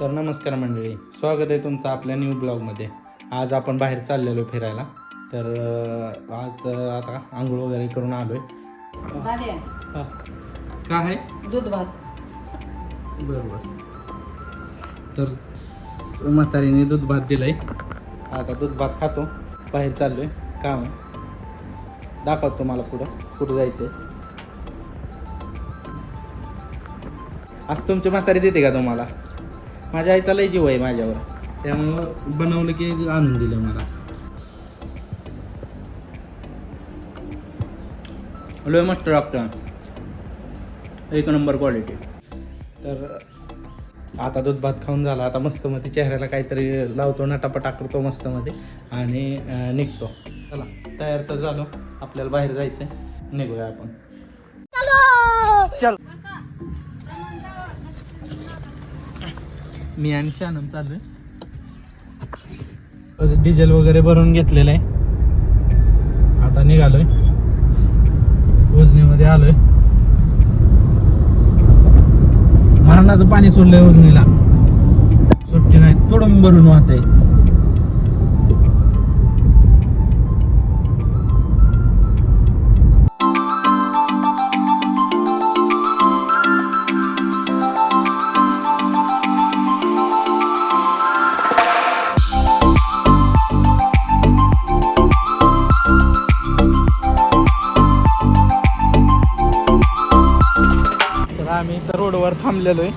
तर नमस्कार मंडळी स्वागत आहे तुमचं आपल्या न्यू ब्लॉगमध्ये आज आपण बाहेर चाललेलो फिरायला. तर आज आता आंघोळ वगैरे करून आलोय. काय दूध भात. बरोबर. तर म्हातारीने दूध भात दिलंय. आता दूध भात खातो. बाहेर चाललोय. काम आहे. दाखवतो तुम्हाला पुढं. कुठं जायचंय. आज तुमची म्हातारी देते का तुम्हाला? माझ्या आईचा लय जीव आहे माझ्यावर. त्यामुळं बनवलं की आणून दिलं मला. लय मस्त डॉक्टर एक नंबर क्वालिटी तर आता दूध भात खाऊन झाला. आता मस्त मध्ये चेहऱ्याला काहीतरी लावतो नटापटा करतो मस्त मध्ये आणि अं, निघतो. चला तयार तर झालो. आपल्याला बाहेर जायचंय. निघूया आपण. मी आणि शानम चालू आहे डिझेल वगैरे भरून घेतलेलं आहे. आता निघालोय. उजनीमध्ये आलोय. मरणाचं पाणी सोडलंय उजनीला सुट्टी नाही. थोडं भरून वाहत आहे आम्ही इथं रोडवर थांबलेलो आहे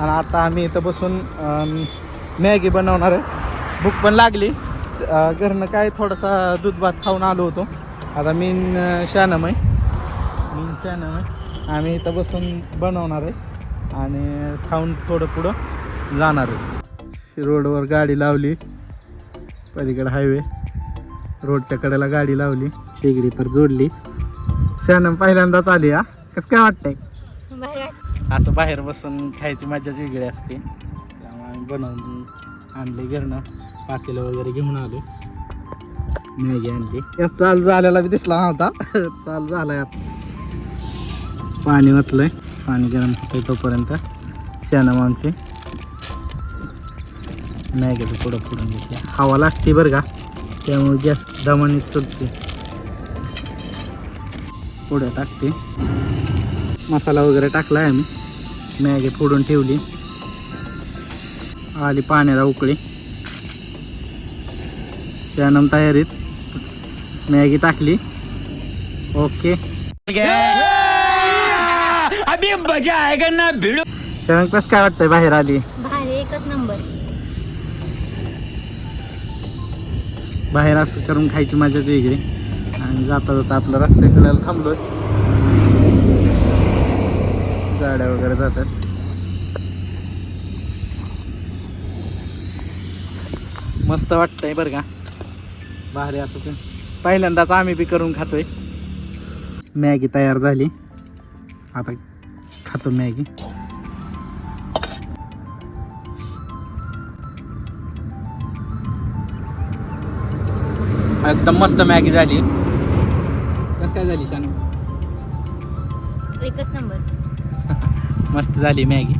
आणि आता आम्ही इथं बसून मॅगी बनवणार आहे. भूक पण लागली. घरनं काय थोडासा दूध भात खाऊन आलो होतो. आता मी शानमय शानम आहे मी आहे आम्ही इथं बसून बनवणार आहे. आणि खाऊन थोडं पुढं जाणार आहे. रोडवर गाडी लावली. पलीकडे हायवे. रोडच्या कडेला गाडी लावली. शेगडी तर जोडली. शानम पहिल्यांदाच आली हा. कसं काय वाटतंय? असं बाहेर बसून खायची मजाच वेगळी असते. त्यामुळे आम्ही बनवून आणले घरनं. पातेलं वगैरे घेऊन आलो. मॅगी आणली. या चाल झालेला बी दिसला होता चाल झालाय आता. पाणी वाचलंय पाणी गरम होतंय तोपर्यंत. शानम आमची मॅगीचं पुढं फोडून घेतले हवा लागते बरं का? त्यामुळे गॅस दमाने चुकते पुढे टाकते. मसाला वगैरे टाकला आहे आम्ही. मॅगी फोडून ठेवली. आली पाण्याला उकळी. शानम तयारीत. मॅगी टाकली. ओके. अभी मजा आएगा ना भिड़ो. शानम कसं काय वाटतंय बाहेर आली? बाहेर एकच नंबर. बाहेर असं करून खायची मजाच वेगळी. आणि जाता जाता आपलं रस्त्याकडे थांबलोय. वगैरे जातात. मस्त वाटतंय बरं का. भारी असं ते. पहिल्यांदाच आम्ही बी करून खातोय. मॅगी तयार झाली. आता खातो मॅगी. एकदम मस्त मॅगी झाली. कसं काय झाली शानू? एकच नंबर. मस्त झाली मॅगी.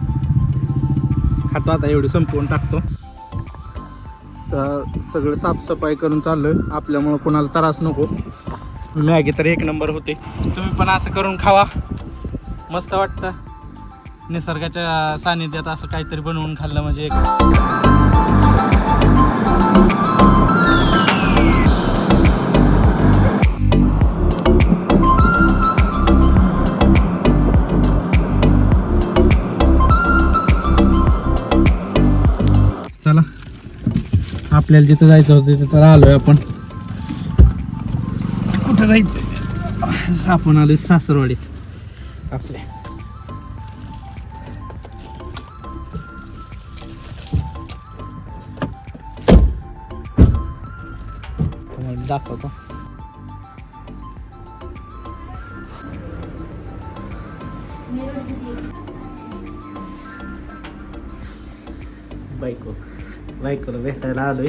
खातो आता एवढी संपवून टाकतो. तर सगळं साफसफाई करून चाललोय. आपल्यामुळं कोणाला त्रास नको. मॅगी तर एक नंबर होते. तुम्ही पण असं करून खावा. मस्त वाटतं. निसर्गाच्या सानिध्यात असं काहीतरी बनवून खाल्लं म्हणजे एक आपल्याला जिथं जायचं होतं तिथं आलोय आपण. कुठं जायचं आपण आलोय सासरवाडीत. आपल्या. दाखवतो. बायको. बायकोला भेटायला आलोय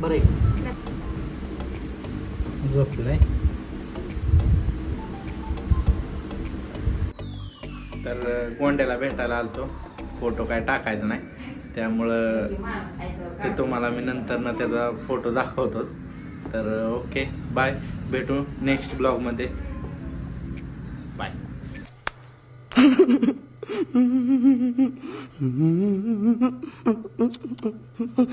बरं आहे झोपलाय तर गोंड्याला भेटायला आलतो. फोटो काय टाकायचा नाही. त्यामुळं ते तुम्हाला मी नंतर ना त्याचा फोटो दाखवतोच. तर ओके बाय. भेटू नेक्स्ट ब्लॉगमध्ये बाय. 嗯。嗯嗯嗯嗯嗯嗯嗯嗯嗯嗯嗯嗯嗯嗯嗯